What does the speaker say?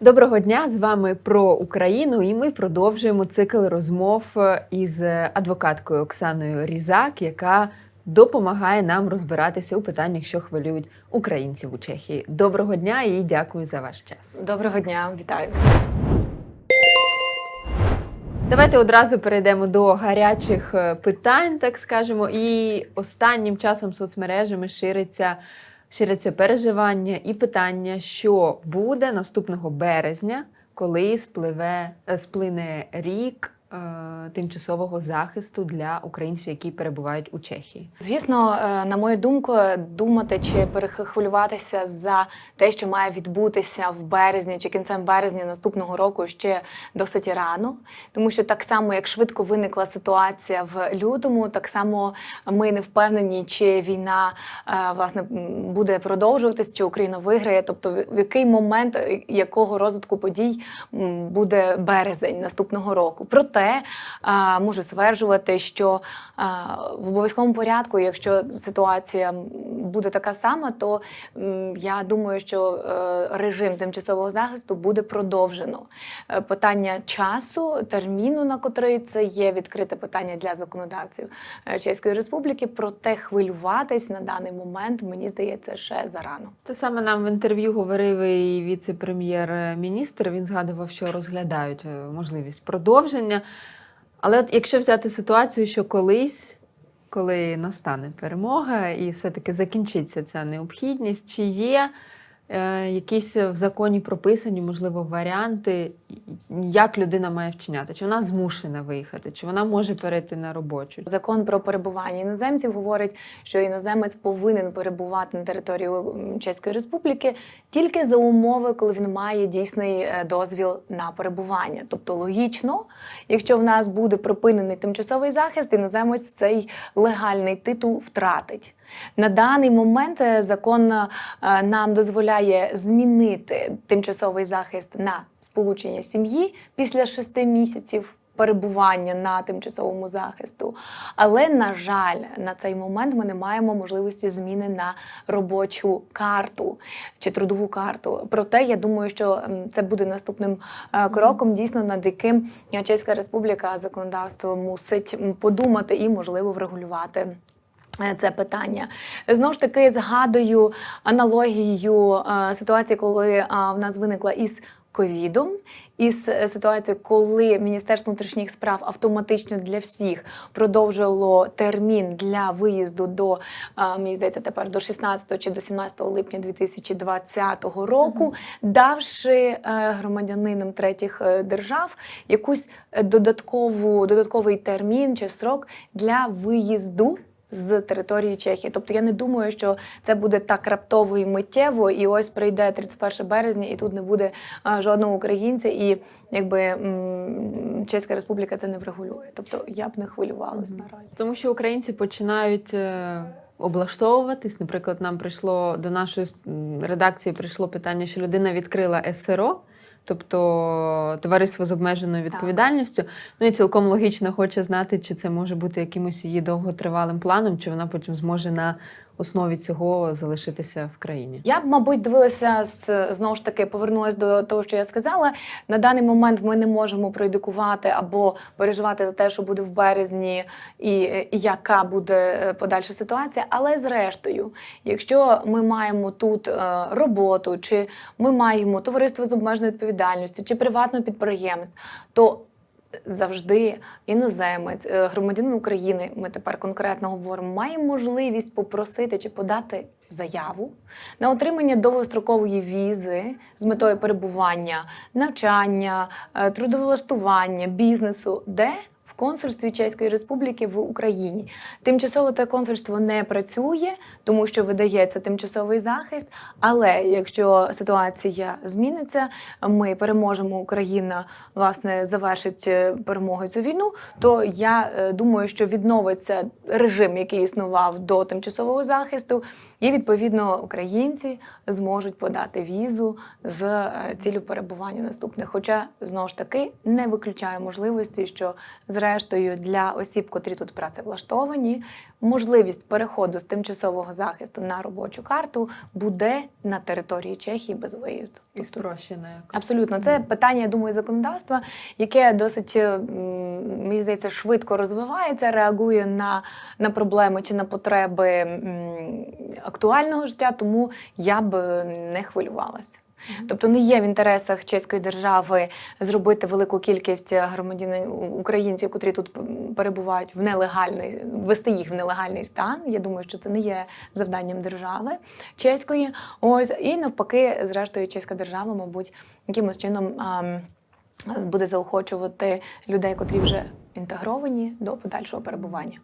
Доброго дня! З вами про Україну, і ми продовжуємо цикл розмов е, із адвокаткою Оксаною Різак, яка допомагає нам розбиратися у питаннях, що хвилюють українців у Чехії. Доброго дня і дякую за ваш час. Доброго дня, вітаю. Давайте одразу перейдемо до гарячих е, питань, так скажемо. І останнім часом соцмережами шириться, ширяться переживання і питання, що буде наступного березня, коли спливе, е, сплине рік тимчасового захисту для українців, які перебувають у Чехії. Звісно, е, на мою думку, думати чи перехвилюватися за те, що має відбутися в березні чи кінцем березня наступного року, ще досить рано, тому що так само, як швидко виникла ситуація в лютому, так само ми не впевнені, чи війна е, власне буде продовжуватись, чи Україна виграє. Тобто, в- який момент е, якого розвитку подій буде березень наступного року. Проте можу стверджувати, що в обов'язковому порядку, якщо ситуація буде така сама, то я думаю, що е, режим тимчасового захисту буде продовжено. Е, Питання часу, терміну, на котрий це є відкрите питання для законодавців е, Чеської Республіки. Проте хвилюватись на даний момент мені здається ще зарано. Те саме нам в інтерв'ю говорив і віце-прем'єр-міністр. Він згадував, що розглядають можливість продовження. Але от якщо взяти ситуацію, що колись, коли настане перемога, і все-таки закінчиться ця необхідність, чи є е, якісь в законі прописані, можливо, варіанти, як людина має вчиняти? Чи вона змушена виїхати, чи вона може перейти на робочу? Закон про перебування іноземців говорить, що іноземець повинен перебувати на території Чеської Республіки тільки за умови, коли він має дійсний е, дозвіл на перебування. Тобто логічно, якщо в нас буде припинений тимчасовий захист, іноземець цей легальний титул втратить. На даний момент е, закон е, нам дозволяє змінити тимчасовий захист на сполучення сім'ї після шести місяців перебування на тимчасовому захисту. Але, на жаль, на цей момент ми не маємо можливості зміни на робочу карту чи трудову карту. Проте я думаю, що це буде наступним е, кроком, дійсно над яким Чеська Республіка законодавство мусить подумати і, можливо, врегулювати. е, Це питання знову ж таки згадую аналогію е, ситуації, коли в нас виникла із ковідом, із е, ситуацією, коли Міністерство внутрішніх справ автоматично для всіх продовжило термін для виїзду до мені здається, тепер до 16 чи до 17 липня 2020 року, давши е, громадянинам третіх е, держав якусь додаткову додатковий термін чи срок для виїзду з території Чехії. Тобто я не думаю, що це буде так раптово і миттєво, і ось прийде 31 березня, і тут не буде жодного українця, і якби Чеська Республіка це не врегулює. Тобто я б не хвилювалась Мгм. наразі. Тому що українці починають е, облаштовуватись. Наприклад, нам прийшло до нашої редакції прийшло питання, що людина відкрила СРО. Тобто товариство з обмеженою відповідальністю. Ну і цілком логічно хоче знати, чи це може бути якимось її довготривалим планом, чи вона потім зможе на основі цього залишитися в країні. Я б, мабуть, дивилася з знову ж таки, повернулася до того, що я сказала. На даний момент ми не можемо проіндикувати або переживати за те, що буде в березні, і, і яка буде е, подальша ситуація. Але зрештою, якщо ми маємо тут е, роботу, чи ми маємо товариство з обмеженою відповідальністю, чи приватне підприємство, то завжди іноземець, е, громадянин України, ми тепер конкретно говоримо, має можливість попросити чи подати заяву на отримання довгострокової візи з метою перебування, навчання, е, трудовлаштування, бізнесу, де консульстві Чеської Республіки в Україні. Тимчасово те консульство не працює, тому що видається тимчасовий захист. Але якщо ситуація зміниться, ми переможемо, Україна власне завершить е, перемогою цю війну, то я е, думаю, що відновиться режим, який існував до тимчасового захисту. І відповідно українці зможуть подати візу з е, ціллю перебування наступних. Хоча знову ж таки не виключає можливості, що зрештою для осіб, котрі тут працевлаштовані, можливість переходу з тимчасового захисту на робочу карту буде на території Чехії без виїзду. І Тобто спрощена якось. Абсолютно, це питання, я думаю, законодавства, яке досить е, мені здається швидко розвивається, реагує на, на проблеми чи на потреби актуального життя, тому я б не хвилювалася. Тобто не є в інтересах чеської держави зробити велику кількість громадян українців, котрі тут перебувають в нелегальний, ввести їх в нелегальний стан. Я думаю, що це не є завданням держави чеської. Ось і навпаки, зрештою, чеська держава, мабуть, якимось чином. буде заохочувати людей, котрі вже інтегровані до подальшого перебування.